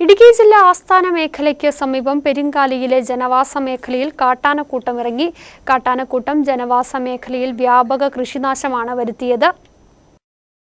ഇടുക്കി ജില്ലാ ആസ്ഥാന മേഖലയ്ക്ക് സമീപം പെരിങ്കാലിയിലെ ജനവാസ മേഖലയിൽ കാട്ടാനക്കൂട്ടം ഇറങ്ങി. കാട്ടാനക്കൂട്ടം ജനവാസ മേഖലയിൽ വ്യാപക കൃഷിനാശമാണ് വരുത്തിയത്.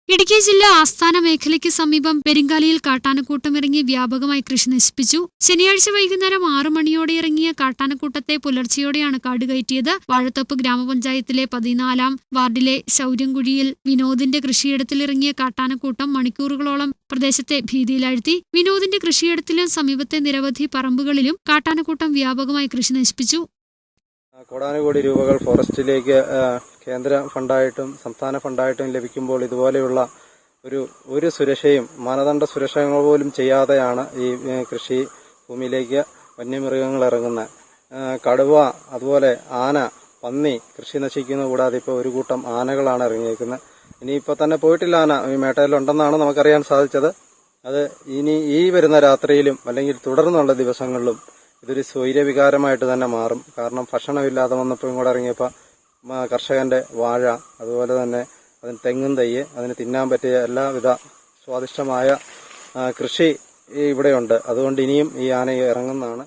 ഇടുക്കി ജില്ലാ ആസ്ഥാന മേഖലയ്ക്ക് സമീപം പെരിങ്കാലിയിൽ കാട്ടാനക്കൂട്ടം ഇറങ്ങി വ്യാപകമായി കൃഷി നശിപ്പിച്ചു. ശനിയാഴ്ച വൈകുന്നേരം ആറു മണിയോടെ ഇറങ്ങിയ കാട്ടാനക്കൂട്ടത്തെ പുലർച്ചെയോടെയാണ് കാടുകയറ്റിയത്. വാഴത്തപ്പ് ഗ്രാമപഞ്ചായത്തിലെ പതിനാലാം വാർഡിലെ ശൗര്യംകുഴിയിൽ വിനോദിന്റെ കൃഷിയിടത്തിലിറങ്ങിയ കാട്ടാനക്കൂട്ടം മണിക്കൂറുകളോളം പ്രദേശത്തെ ഭീതിയിലാഴ്ത്തി. വിനോദിന്റെ കൃഷിയിടത്തിലും സമീപത്തെ നിരവധി പറമ്പുകളിലും കാട്ടാനക്കൂട്ടം വ്യാപകമായി കൃഷി നശിപ്പിച്ചു. കോടാനുകോടി രൂപകൾ ഫോറസ്റ്റിലേക്ക് കേന്ദ്ര ഫണ്ടായിട്ടും സംസ്ഥാന ഫണ്ടായിട്ടും ലഭിക്കുമ്പോൾ ഇതുപോലെയുള്ള ഒരു ഒരു സുരക്ഷയും മാനദണ്ഡ സുരക്ഷകൾ പോലും ചെയ്യാതെയാണ് ഈ കൃഷി ഭൂമിയിലേക്ക് വന്യമൃഗങ്ങൾ ഇറങ്ങുന്നത്. കടുവ അതുപോലെ ആന പന്നി കൃഷി നശിക്കുന്ന. കൂടാതെ ഇപ്പോൾ ഒരു കൂട്ടം ആനകളാണ് ഇറങ്ങിയേക്കുന്നത് ഇനിയിപ്പോൾ തന്നെ പോയിട്ടില്ല ആന. ഈ മേട്ടയിലുണ്ടെന്നാണ് നമുക്കറിയാൻ സാധിച്ചത്. അത് ഇനി ഈ വരുന്ന രാത്രിയിലും അല്ലെങ്കിൽ തുടർന്നുള്ള ദിവസങ്ങളിലും ഇതൊരു സ്വൈര്യവികാരമായിട്ട് തന്നെ മാറും. കാരണം ഭക്ഷണമില്ലാതെ വന്നപ്പോൾ ഇങ്ങോട്ട് ഇറങ്ങിയപ്പോൾ കർഷകന്റെ വാഴ അതുപോലെ തന്നെ അതിന് തെങ്ങും തയ്യ് അതിന് തിന്നാൻ പറ്റിയ എല്ലാവിധ സ്വാദിഷ്ടമായ കൃഷി ഇവിടെയുണ്ട്. അതുകൊണ്ട് ഇനിയും ഈ ആന ഇറങ്ങുന്നതാണ്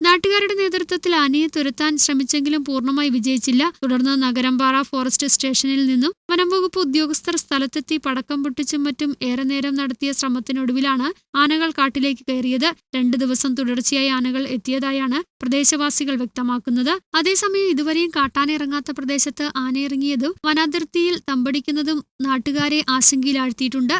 നാട്ടുകാരുടെ നേതൃത്വത്തിൽ ആനയെ തുരത്താൻ ശ്രമിച്ചെങ്കിലും പൂർണമായി വിജയിച്ചില്ല. തുടർന്ന് നഗരമ്പാറ ഫോറസ്റ്റ് സ്റ്റേഷനിൽ നിന്നും വനം വകുപ്പ് ഉദ്യോഗസ്ഥർ സ്ഥലത്തെത്തി പടക്കം പൊട്ടിച്ചും മറ്റും ഏറെ നേരം നടത്തിയ ശ്രമത്തിനൊടുവിലാണ് ആനകൾ കാട്ടിലേക്ക് കയറിയത്. രണ്ടു ദിവസം തുടർച്ചയായി ആനകൾ എത്തിയതായാണ് പ്രദേശവാസികൾ വ്യക്തമാക്കുന്നത്. അതേസമയം ഇതുവരെയും കാട്ടാനിറങ്ങാത്ത പ്രദേശത്ത് ആനയിറങ്ങിയതും വനാതിർത്തിയിൽ തമ്പടിക്കുന്നതും നാട്ടുകാരെ ആശങ്കയിലാഴ്ത്തിയിട്ടുണ്ട്.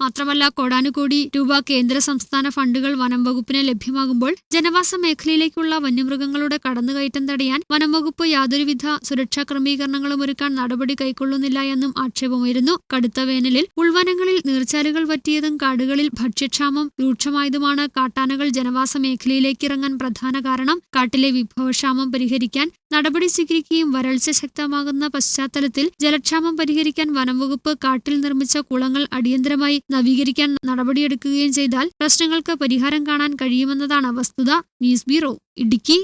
മാത്രമല്ല കോടാനുകോടി രൂപ കേന്ദ്ര സംസ്ഥാന ഫണ്ടുകൾ വനം വകുപ്പിന് ലഭ്യമാകുമ്പോൾ ജനവാസ മേഖലയിലേക്കുള്ള വന്യമൃഗങ്ങളുടെ കടന്നുകയറ്റം തടയാൻ വനം വകുപ്പ് യാതൊരുവിധ സുരക്ഷാ ക്രമീകരണങ്ങളും ഒരുക്കാൻ നടപടി കൈക്കൊള്ളുന്നില്ല എന്നും ആക്ഷേപമുയരുന്നു. കടുത്ത വേനലിൽ ഉൾവനങ്ങളിൽ നീർച്ചാലുകൾ വറ്റിയതും കാടുകളിൽ ഭക്ഷ്യക്ഷാമം രൂക്ഷമായതുമാണ് കാട്ടാനകൾ ജനവാസ മേഖലയിലേക്ക് ഇറങ്ങാൻ പ്രധാന കാരണം. കാട്ടിലെ വിഭവക്ഷാമം പരിഹരിക്കാൻ നടപടി സ്വീകരിക്കുകയും വരൾച്ച ശക്തമാകുന്ന പശ്ചാത്തലത്തിൽ ജലക്ഷാമം പരിഹരിക്കാൻ വനംവകുപ്പ് കാട്ടിൽ നിർമ്മിച്ച കുളങ്ങൾ അടിയന്തരമായി നവീകരിക്കാൻ നടപടിയെടുക്കുകയും ചെയ്താൽ പ്രശ്നങ്ങൾക്ക് പരിഹാരം കാണാൻ കഴിയുമെന്നതാണ് വസ്തുത. News bureau Idukki.